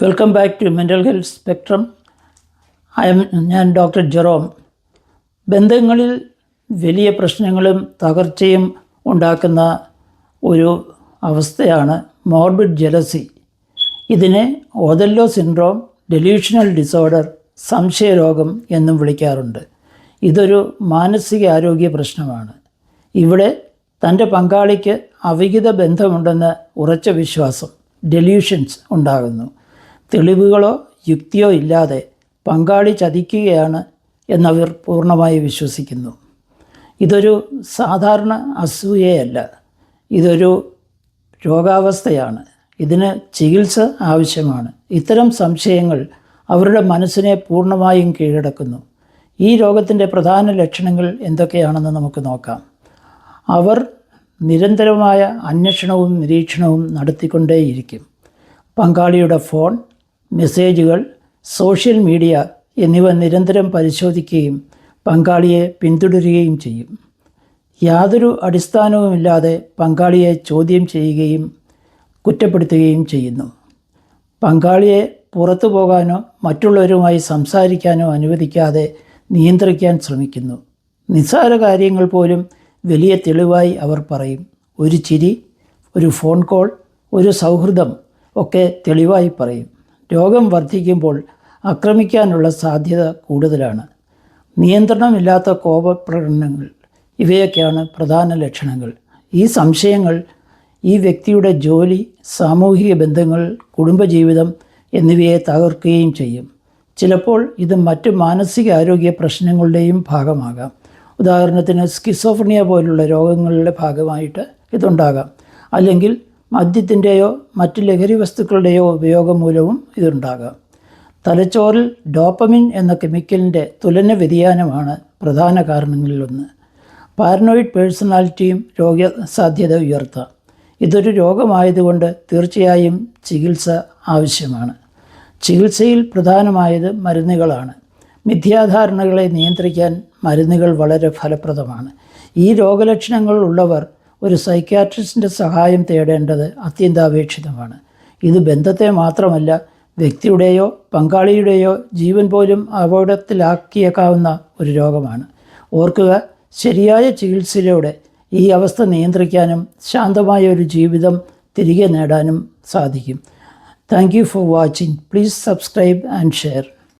Welcome back to mental health spectrum I'm ഞാൻ doctor Jerome ബന്ധങ്ങളിൽ വലിയ പ്രശ്നങ്ങളും തകർച്ചയും ഉണ്ടാക്കുന്ന ഒരു അവസ്ഥയാണ് മോർബിഡ് ജലസി ഇതിനെ ഓതല്ലോ സിൻഡ്രോം ഡെലൂഷണൽ ഡിസോർഡർ സംശയരോഗം എന്നും വിളിക്കാറുണ്ട്. ഇതൊരു മാനസിക ആരോഗ്യ പ്രശ്നമാണ്. ഇവിടെ തന്റെ പങ്കാളിക്ക് അവിഹിത ബന്ധമുണ്ടെന്ന് ഉറച്ച വിശ്വാസം ഡെല്യൂഷൻസ് ഉണ്ടാകുന്നു. തെളിവുകളോ യുക്തിയോ ഇല്ലാതെ പങ്കാളി ചതിക്കുകയാണ് എന്നവർ പൂർണമായി വിശ്വസിക്കുന്നു. ഇതൊരു സാധാരണ അസൂയയല്ല. ഇതൊരു രോഗാവസ്ഥയാണ്. ഇതിന് ചികിത്സ ആവശ്യമാണ്. ഇത്തരം സംശയങ്ങൾ അവരുടെ മനസ്സിനെ പൂർണമായും കീഴടക്കുന്നു. ഈ രോഗത്തിന്റെ പ്രധാന ലക്ഷണങ്ങൾ എന്തൊക്കെയാണെന്ന് നമുക്ക് നോക്കാം. അവർ നിരന്തരമായ അന്വേഷണവും നിരീക്ഷണവും നടത്തിക്കൊണ്ടേയിരിക്കും. പങ്കാളിയുടെ ഫോൺ മെസ്സേജുകൾ സോഷ്യൽ മീഡിയ എന്നിവ നിരന്തരം പരിശോധിക്കുകയും പങ്കാളിയെ പിന്തുടരുകയും ചെയ്യും. യാതൊരു അടിസ്ഥാനവുമില്ലാതെ പങ്കാളിയെ ചോദ്യം ചെയ്യുകയും കുറ്റപ്പെടുത്തുകയും ചെയ്യുന്നു. പങ്കാളിയെ പുറത്തു പോകാനോ മറ്റുള്ളവരുമായി സംസാരിക്കാനോ അനുവദിക്കാതെ നിയന്ത്രിക്കാൻ ശ്രമിക്കുന്നു. നിസ്സാര കാര്യങ്ങൾ പോലും വലിയ തെളിവായി അവർ പറയും. ഒരു ചിരി ഒരു ഫോൺ കോൾ ഒരു സൗഹൃദം ഒക്കെ തെളിവായി പറയും. രോഗം വർദ്ധിക്കുമ്പോൾ ആക്രമിക്കാനുള്ള സാധ്യത കൂടുതലാണ്. നിയന്ത്രണമില്ലാത്ത കോപപ്രകടനങ്ങൾ ഇവയൊക്കെയാണ് പ്രധാന ലക്ഷണങ്ങൾ. ഈ സംശയങ്ങൾ ഈ വ്യക്തിയുടെ ജോലി സാമൂഹിക ബന്ധങ്ങൾ കുടുംബജീവിതം എന്നിവയെ തകർക്കുകയും ചെയ്യും. ചിലപ്പോൾ ഇത് മറ്റ് മാനസികാരോഗ്യ പ്രശ്നങ്ങളുടെയും ഭാഗമാകാം. ഉദാഹരണത്തിന് സ്കിസോഫ്രണിയ പോലുള്ള രോഗങ്ങളുടെ ഭാഗമായിട്ട് ഇതുണ്ടാകാം. അല്ലെങ്കിൽ മദ്യത്തിന്റെയോ മറ്റ് ലഹരി വസ്തുക്കളുടെയോ ഉപയോഗം മൂലവും ഇതുണ്ടാകാം. തലച്ചോറിൽ ഡോപ്പമിൻ എന്ന കെമിക്കലിന്റെ തുലന വ്യതിയാനമാണ് പ്രധാന കാരണങ്ങളിലൊന്ന് പാരനോയിഡ് പേഴ്സണാലിറ്റിയും രോഗസാധ്യത ഉയർത്താം. ഇതൊരു രോഗമായതുകൊണ്ട് തീർച്ചയായും ചികിത്സ ആവശ്യമാണ്. ചികിത്സയിൽ പ്രധാനമായത് മരുന്നുകളാണ്. മിഥ്യാധാരണകളെ നിയന്ത്രിക്കാൻ മരുന്നുകൾ വളരെ ഫലപ്രദമാണ്. ഈ രോഗലക്ഷണങ്ങൾ ഉള്ളവർ ഒരു സൈക്യാട്രിസ്റ്റിന്റെ സഹായം തേടേണ്ടത് അത്യന്താപേക്ഷിതമാണ്. ഇത് ബന്ധത്തെ മാത്രമല്ല വ്യക്തിയുടെയോ പങ്കാളിയുടെയോ ജീവൻ പോലും അപകടത്തിലാക്കിയേക്കാവുന്ന ഒരു രോഗമാണ്. ഓർക്കുക ശരിയായ ചികിത്സയിലൂടെ ഈ അവസ്ഥ നിയന്ത്രിക്കാനും ശാന്തമായ ഒരു ജീവിതം തിരികെ നേടാനും സാധിക്കും. Thank you for watching. Please subscribe and share.